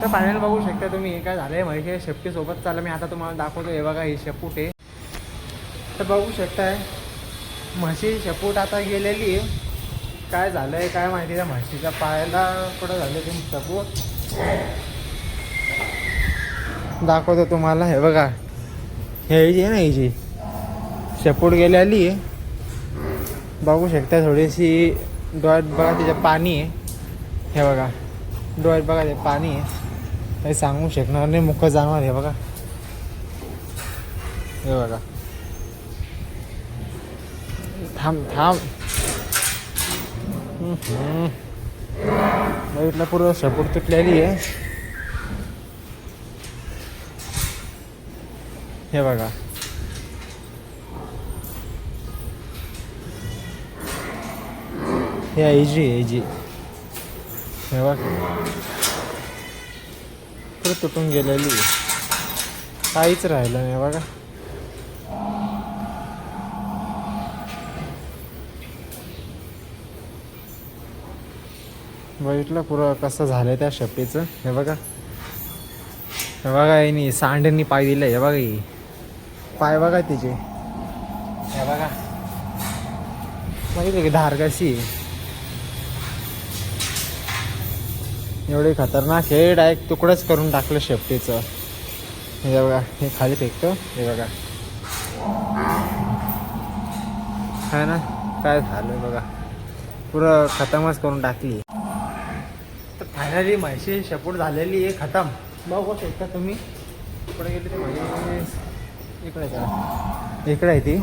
तर फायनल बघू शकता तुम्ही हे काय झालंय म्हैसे शेपटी सोबत चाललं. मी आता तुम्हाला दाखवतो हे बघा ही शेपूट आहे तर बघू शकताय म्हशी शेपूट आता गेलेली काय काय झालंय काय माहिती त्या म्हशीच्या पायाला कुठं झालं तुम्ही शेपूट दाखवतो तुम्हाला हे बघा. हे जी आहे ना ही जी. शेपूट गेलेली बघू शकता थोडीशी डोळ्यात बघा तिचं पाणी आहे. हे बघा डोळ्यात बघा ते पाणी आहे. काही सांगू शकणार नाही मुख जाणार हे बघा. हे बघा. थांब थांब. हम्म, हम्म. बघितलं पूर्ण तुटलेली आहे. हे बघा. हे एजी जी हे बघा. परत तुटून गेलेली. काहीच राहिलं नाही बघा. बघितलं पुरं कसं झालंय त्या शेपटीचं. हे बघा. हे बघा यांनी सांडेंनी पाय दिलं. हे बघा ही. पाय बघा तिचे. हे बघा. माहिती की धार कशी आहे एवढे खतरनाक हे डायरेक्ट तुकडंच करून टाकलं शेफ्टीचं हे बघा हे खाली फेकतो. हे बघा. काय ना? काय झालं बघा. पुरं खतमच करून टाकली. तर फायनली म्हैशी शेपूट झालेली आहे खतम. बघू शकता तुम्ही. इकडे गेली ती म्हैस इकडे का इकडे आहे ती.